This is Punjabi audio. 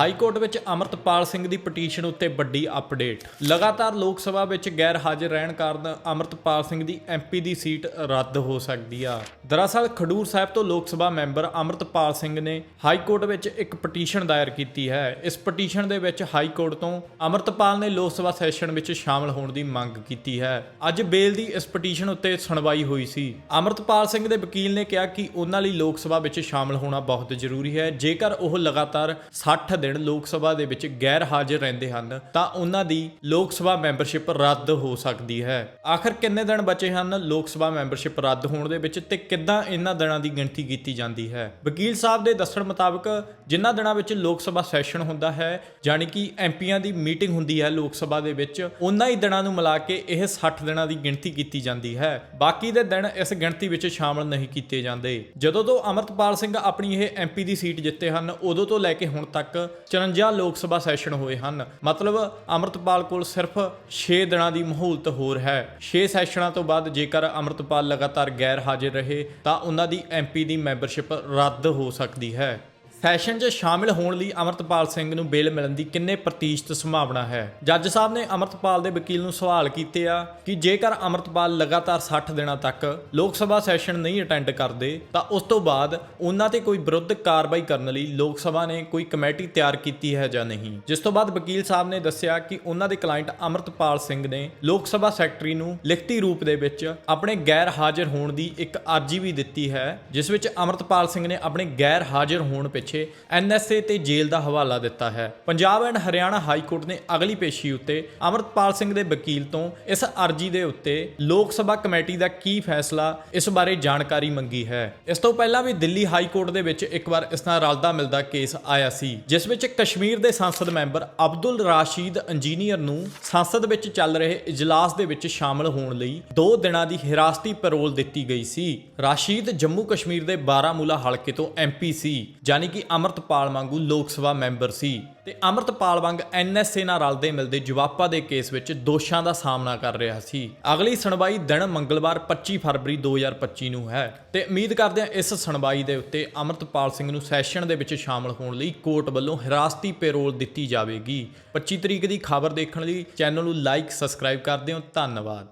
ਹਾਈ ਕੋਰਟ ਵਿੱਚ ਅਮਰਤਪਾਲ ਸਿੰਘ ਦੀ ਪਟੀਸ਼ਨ ਉੱਤੇ ਵੱਡੀ ਅਪਡੇਟ। ਲਗਾਤਾਰ ਲੋਕ ਸਭਾ ਵਿੱਚ ਗੈਰ ਹਾਜ਼ਰ ਰਹਿਣ ਕਾਰਨ ਅਮਰਤਪਾਲ ਸਿੰਘ ਦੀ ਐਮਪੀ ਦੀ ਸੀਟ ਰੱਦ ਹੋ ਸਕਦੀ ਆ। ਦਰਅਸਲ, ਖਡੂਰ ਸਾਹਿਬ ਤੋਂ ਲੋਕ ਸਭਾ ਮੈਂਬਰ ਅਮਰਤਪਾਲ ਸਿੰਘ ਨੇ ਹਾਈ ਕੋਰਟ ਵਿੱਚ ਇੱਕ ਪਟੀਸ਼ਨ ਦਾਇਰ ਕੀਤੀ ਹੈ। ਇਸ ਪਟੀਸ਼ਨ ਦੇ ਵਿੱਚ ਹਾਈ ਕੋਰਟ ਤੋਂ ਅਮਰਤਪਾਲ ਨੇ ਲੋਕ ਸਭਾ ਸੈਸ਼ਨ ਵਿੱਚ ਸ਼ਾਮਲ ਹੋਣ ਦੀ ਮੰਗ ਕੀਤੀ ਹੈ। ਅੱਜ ਬੇਲ ਦੀ ਇਸ ਪਟੀਸ਼ਨ ਉੱਤੇ ਸੁਣਵਾਈ ਹੋਈ ਸੀ। ਅਮਰਤਪਾਲ ਸਿੰਘ ਦੇ ਵਕੀਲ ਨੇ ਕਿਹਾ ਕਿ ਉਹਨਾਂ ਲਈ ਲੋਕ ਸਭਾ ਵਿੱਚ ਸ਼ਾਮਲ ਹੋਣਾ ਬਹੁਤ ਜ਼ਰੂਰੀ ਹੈ। ਜੇਕਰ ਉਹ ਲਗਾਤਾਰ 60 ਦਿਨ ਲੋਕ ਸਭਾ ਦੇ ਵਿੱਚ ਗੈਰ ਹਾਜ਼ਰ ਰਹਿੰਦੇ ਹਨ, ਤਾਂ ਉਹਨਾਂ ਦੀ ਲੋਕ ਸਭਾ ਮੈਂਬਰਸ਼ਿਪ ਰੱਦ ਹੋ ਸਕਦੀ ਹੈ। ਆਖਰ ਕਿੰਨੇ ਦਿਨ ਬਚੇ ਹਨ ਲੋਕ ਸਭਾ ਮੈਂਬਰਸ਼ਿਪ ਰੱਦ ਹੋਣ ਦੇ ਵਿੱਚ ਤੇ ਕਿੱਦਾਂ ਇਹਨਾਂ ਦਿਨਾਂ ਦੀ ਗਿਣਤੀ ਕੀਤੀ ਜਾਂਦੀ ਹੈ? ਵਕੀਲ ਸਾਹਿਬ ਦੇ ਦੱਸਣ ਮੁਤਾਬਕ ਜਿਨ੍ਹਾਂ ਦਿਨਾਂ ਵਿੱਚ ਲੋਕ ਸਭਾ ਸੈਸ਼ਨ ਹੁੰਦਾ ਹੈ, ਯਾਨੀ ਕਿ ਐਮਪੀਆਂ ਦੀ ਮੀਟਿੰਗ ਹੁੰਦੀ ਹੈ ਲੋਕ ਸਭਾ ਦੇ ਵਿੱਚ, ਉਹਨਾਂ ਹੀ ਦਿਨਾਂ ਨੂੰ ਮਿਲਾ ਕੇ ਇਹ 60 ਦਿਨਾਂ ਦੀ ਗਿਣਤੀ ਕੀਤੀ ਜਾਂਦੀ ਹੈ। ਬਾਕੀ ਦੇ ਦਿਨ ਇਸ ਗਿਣਤੀ ਵਿੱਚ ਸ਼ਾਮਲ ਨਹੀਂ ਕੀਤੇ ਜਾਂਦੇ। ਜਦੋਂ ਤੋਂ ਅਮਰਤਪਾਲ ਸਿੰਘ ਆਪਣੀ ਇਹ ਐਮਪੀ ਦੀ ਸੀਟ ਜਿੱਤੇ ਹਨ, ਉਦੋਂ ਤੋਂ ਲੈ ਕੇ ਹੁਣ ਤੱਕ 54 ਲੋਕ ਸਭਾ ਸੈਸ਼ਨ ਹੋਏ ਹਨ। ਮਤਲਬ ਅਮਰਤਪਾਲ ਕੋਲ ਸਿਰਫ 6 ਦਿਨਾਂ ਦੀ ਮਹੂਲਤ ਹੋਰ ਹੈ। 6 ਸੈਸ਼ਨਾਂ ਤੋਂ ਬਾਅਦ ਜੇਕਰ ਅਮਰਤਪਾਲ ਲਗਾਤਾਰ ਗੈਰ ਹਾਜ਼ਰ ਰਹੇ, ਤਾਂ ਉਹਨਾਂ ਦੀ ਐਮਪੀ ਦੀ ਮੈਂਬਰਸ਼ਿਪ ਰੱਦ ਹੋ ਸਕਦੀ ਹੈ। ਸੈਸ਼ਨ 'ਚ ਸ਼ਾਮਿਲ ਹੋਣ ਲਈ ਅਮਰਤਪਾਲ ਸਿੰਘ ਨੂੰ ਬੇਲ ਮਿਲਣ ਦੀ ਕਿੰਨੇ ਪ੍ਰਤੀਸ਼ਤ ਸੰਭਾਵਨਾ ਹੈ? ਜੱਜ ਸਾਹਿਬ ਨੇ ਅਮਰਤਪਾਲ ਦੇ ਵਕੀਲ ਨੂੰ ਸਵਾਲ ਕੀਤੇ ਆ ਕਿ ਜੇਕਰ ਅਮਰਤਪਾਲ ਲਗਾਤਾਰ 60 ਦਿਨਾਂ ਤੱਕ ਲੋਕ ਸਭਾ ਸੈਸ਼ਨ ਨਹੀਂ ਅਟੈਂਡ ਕਰਦੇ, ਤਾਂ ਉਸ ਤੋਂ ਬਾਅਦ ਉਹਨਾਂ ਤੇ ਕੋਈ ਵਿਰੁੱਧ ਕਾਰਵਾਈ ਕਰਨ ਲਈ ਲੋਕ ਸਭਾ ਨੇ ਕੋਈ ਕਮੇਟੀ ਤਿਆਰ ਕੀਤੀ ਹੈ ਜਾਂ ਨਹੀਂ? ਜਿਸ ਤੋਂ ਬਾਅਦ ਵਕੀਲ ਸਾਹਿਬ ਨੇ ਦੱਸਿਆ ਕਿ ਉਹਨਾਂ ਦੇ ਕਲਾਇੰਟ ਅਮਰਤਪਾਲ ਸਿੰਘ ਨੇ ਲੋਕ ਸਭਾ ਸੈਕਟਰੀ ਨੂੰ ਲਿਖਤੀ ਰੂਪ ਦੇ ਵਿੱਚ ਆਪਣੇ ਗੈਰ ਹਾਜ਼ਰ ਹੋਣ ਦੀ ਇੱਕ ਅਰਜ਼ੀ ਵੀ ਦਿੱਤੀ ਹੈ, ਜਿਸ ਵਿੱਚ ਅਮਰਤਪਾਲ ਸਿੰਘ ਨੇ ਆਪਣੇ ਗੈਰ ਹਾਜ਼ਰ ਹੋਣ ਪਿੱਛੇ ਐਨਐਸਏ ਤੇ ਜੇਲ੍ਹ ਦਾ ਹਵਾਲਾ ਦਿੱਤਾ ਹੈ। Punjab and Haryana high court ਨੇ ਅਗਲੀ ਪੇਸ਼ੀ ਉੱਤੇ ਅਮਰਤਪਾਲ ਸਿੰਘ ਦੇ ਵਕੀਲ ਤੋਂ ਇਸ ਅਰਜ਼ੀ ਦੇ ਉੱਤੇ ਲੋਕ ਸਭਾ ਕਮੇਟੀ ਦਾ ਕੀ ਫੈਸਲਾ, ਇਸ ਬਾਰੇ ਜਾਣਕਾਰੀ ਮੰਗੀ ਹੈ। ਇਸ ਤੋਂ ਪਹਿਲਾਂ ਵੀ ਦਿੱਲੀ ਹਾਈ ਕੋਰਟ ਦੇ ਵਿੱਚ ਇੱਕ ਵਾਰ ਇਸ ਨਾਲ ਰਲਦਾ ਮਿਲਦਾ ਕੇਸ ਆਇਆ ਸੀ, ਜਿਸ ਵਿੱਚ ਕਸ਼ਮੀਰ ਦੇ ਸੰਸਦ ਮੈਂਬਰ ਅਬਦੁਲ ਰਾਸ਼ੀਦ ਇੰਜੀਨੀਅਰ ਨੂੰ ਸੰਸਦ ਵਿੱਚ ਚੱਲ ਰਹੇ ਇਜਲਾਸ ਦੇ ਵਿੱਚ ਸ਼ਾਮਲ ਹੋਣ ਲਈ 2 ਦਿਨਾਂ ਦੀ ਹਿਰਾਸਤੀ ਪੈਰੋਲ ਦਿੱਤੀ ਗਈ ਸੀ। ਰਾਸ਼ੀਦ ਜੰਮੂ ਕਸ਼ਮੀਰ ਦੇ ਬਾਰਾਮੂਲਾ ਹਲਕੇ ਤੋਂ ਐਮਪੀ ਸੀ ਯਾਨੀ ਕਿ ਅਮਰਤਪਾਲ ਵਾਂਗੂ ਲੋਕ ਸਭਾ ਮੈਂਬਰ ਸੀ ਤੇ ਅਮਰਤਪਾਲ ਵਾਂਗ ਐਨਐਸਏ ਨਾਲ ਰਲਦੇ ਮਿਲਦੇ ਜਵਾਪਾ ਦੇ ਕੇਸ ਵਿੱਚ ਦੋਸ਼ਾਂ ਦਾ ਸਾਹਮਣਾ ਕਰ ਰਿਹਾ ਸੀ। ਅਗਲੀ ਸੁਣਵਾਈ ਦਿਨ ਮੰਗਲਵਾਰ 25 ਫਰਵਰੀ 2025 ਨੂੰ ਹੈ ਤੇ ਉਮੀਦ ਕਰਦੇ ਹਾਂ ਇਸ ਸੁਣਵਾਈ ਦੇ ਉੱਤੇ ਅਮਰਤਪਾਲ ਸਿੰਘ ਨੂੰ ਸੈਸ਼ਨ ਦੇ ਵਿੱਚ ਸ਼ਾਮਲ ਹੋਣ ਲਈ ਕੋਰਟ ਵੱਲੋਂ ਹਿਰਾਸਤੀ ਪੈਰੋਲ ਦਿੱਤੀ ਜਾਵੇਗੀ। 25 ਤਰੀਕ ਦੀ ਖਬਰ ਦੇਖਣ ਲਈ ਚੈਨਲ ਨੂੰ ਲਾਈਕ, ਸਬਸਕ੍ਰਾਈਬ ਕਰ ਦਿਓ। ਧੰਨਵਾਦ।